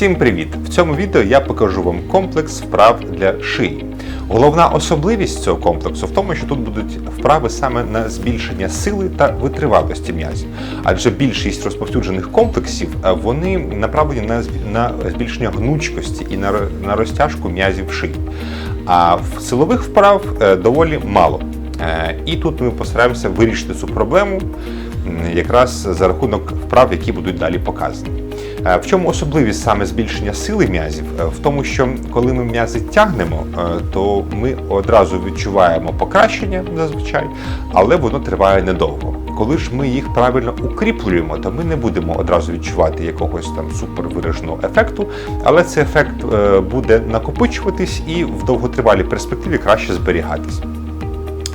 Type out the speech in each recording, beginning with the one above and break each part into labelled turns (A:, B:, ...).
A: Всім привіт! В цьому відео я покажу вам комплекс вправ для шиї. Головна особливість цього комплексу в тому, що тут будуть вправи саме на збільшення сили та витривалості м'язів. Адже більшість розповсюджених комплексів е, вони направлені на зб- збільшення гнучкості і на розтяжку м'язів шиї. А силових вправ е, доволі мало. Е, І тут ми постараємося вирішити цю проблему якраз за рахунок вправ, які будуть далі показані. Е, В чому особливість саме збільшення сили м'язів? Е, В тому, що коли ми м'язи тягнемо, е, то ми одразу відчуваємо покращення зазвичай, але воно триває недовго. Коли ж ми їх правильно укріплюємо, то ми не будемо одразу відчувати якогось там супервираженого ефекту, але цей ефект буде накопичуватись і в довготривалій перспективі краще зберігатись.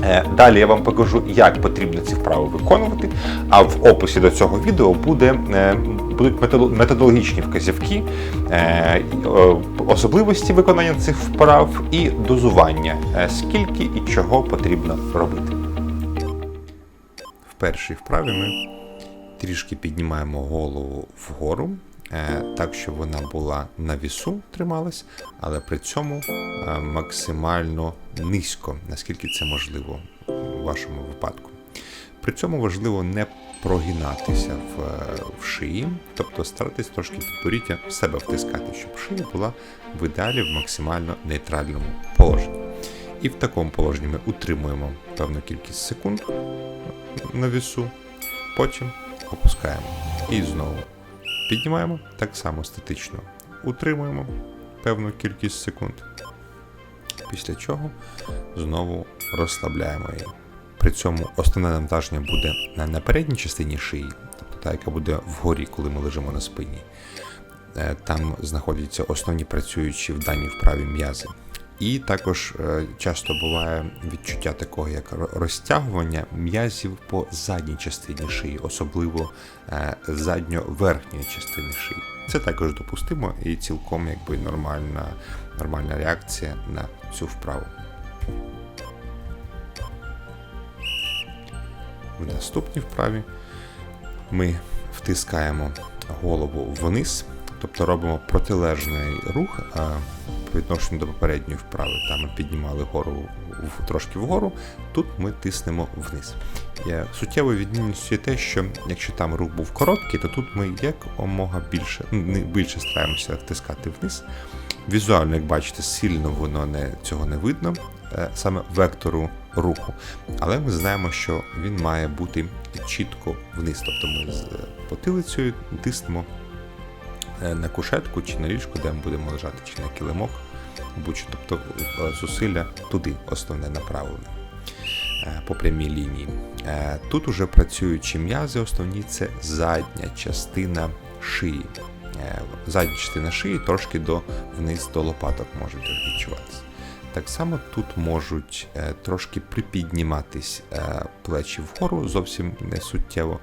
A: Е, Далі я вам покажу, як потрібно ці вправи виконувати. А в описі до цього відео буде, е, будуть методологічні вказівки, е, особливості виконання цих вправ і дозування, скільки і чого потрібно робити. В першій вправі ми трішки піднімаємо голову вгору, так, щоб вона була на вісу, трималась, але при цьому е, максимально низько, наскільки це можливо в вашому випадку. При цьому важливо не прогинатися в, е, в шиї, тобто старатись трошки підборіддя в себе втискати, щоб шия була в ідеалі в максимально нейтральному положенні. І в такому положенні ми утримуємо певну кількість секунд на вісу, потім опускаємо. І знову піднімаємо так само статично. Утримуємо певну кількість секунд. Після чого знову розслабляємо її. При цьому основне навантаження буде на, передній частині шиї, тобто та, яка буде вгорі, коли ми лежимо на спині. Е, Там знаходяться основні працюючі в даній вправі м'язи. І також е, часто буває відчуття такого, як розтягування м'язів по задній частині шиї, особливо е, задньо-верхньої частини шиї. Це також допустимо і цілком якби нормальна, нормальна реакція на цю вправу. В наступній вправі ми втискаємо голову вниз, тобто робимо протилежний рух по відношенню до попередньої вправи. Там ми піднімали гору трошки вгору, тут ми тиснемо вниз. Суттєвою відмінністю є те, що якщо там рух був короткий, то тут ми як омога більше, ну, не більше стараємося втискати вниз. Візуально, як бачите, сильно воно не, цього не видно, е, саме вектору руху. Але ми знаємо, що він має бути чітко вниз. Тобто ми з е, потилицею тиснемо е, на кушетку чи на ліжку, де ми будемо лежати, чи на килимок, будь-що. Тобто е, зусилля туди основне направлене е, по прямій лінії. Е, Тут уже працюючі м'язи, основні це задня частина шиї. Задня частина шиї трошки до вниз до лопаток може відчуватися. Так само тут можуть е, трошки припідніматись е, плечі вгору, зовсім не суттєво.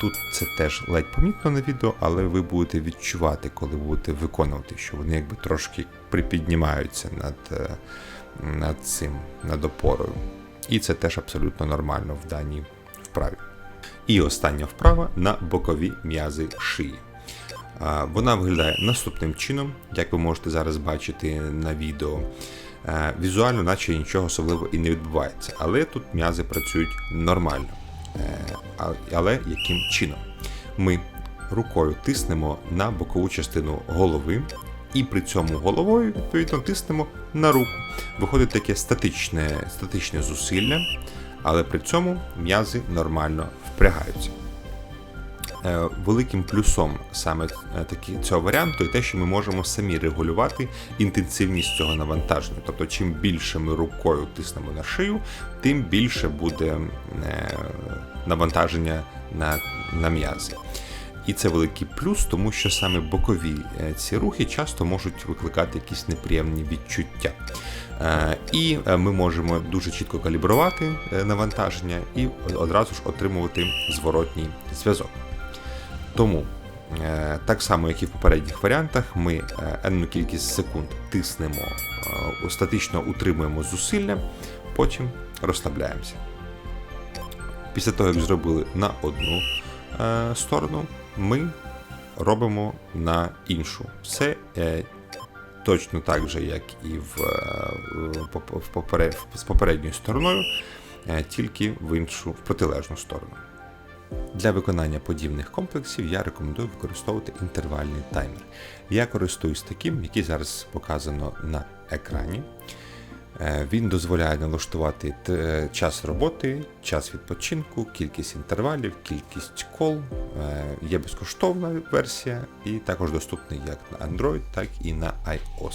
A: Тут це теж ледь помітно на відео, але ви будете відчувати, коли будете виконувати, що вони якби трошки припіднімаються над, е, над цим, над опорою. І це теж абсолютно нормально в даній вправі. І остання вправа на бокові м'язи шиї. Вона виглядає наступним чином, як ви можете зараз бачити на відео. Е, Візуально, наче нічого особливого і не відбувається, але тут м'язи працюють нормально. Е, Але яким чином? Ми рукою тиснемо на бокову частину голови, і при цьому головою відповідно тиснемо на руку. Виходить таке статичне, статичне зусилля, але при цьому м'язи нормально впрягаються. Е, Великим плюсом саме е, такі, цього варіанту є те, що ми можемо самі регулювати інтенсивність цього навантаження. Тобто, чим більше ми рукою тиснемо на шию, тим більше буде е, навантаження на, на м'язи. І це великий плюс, тому що саме бокові ці рухи часто можуть викликати якісь неприємні відчуття. І ми можемо дуже чітко калібрувати навантаження і одразу ж отримувати зворотній зв'язок. Тому, е, так само, як і в попередніх варіантах, ми е, енну кількість секунд тиснемо, е, статично утримуємо зусилля, потім розслабляємося. Після того, як зробили на одну сторону, ми робимо на іншу. Все точно так же, як і в, в з попередньою стороною, тільки в іншу, в протилежну сторону. Для виконання подібних комплексів я рекомендую використовувати інтервальний таймер. Я користуюсь таким, який зараз показано на екрані. Е, Він дозволяє налаштувати час роботи, час відпочинку, кількість інтервалів, кількість кол. Е, Є безкоштовна версія і також доступний як на Android, так і на iOS.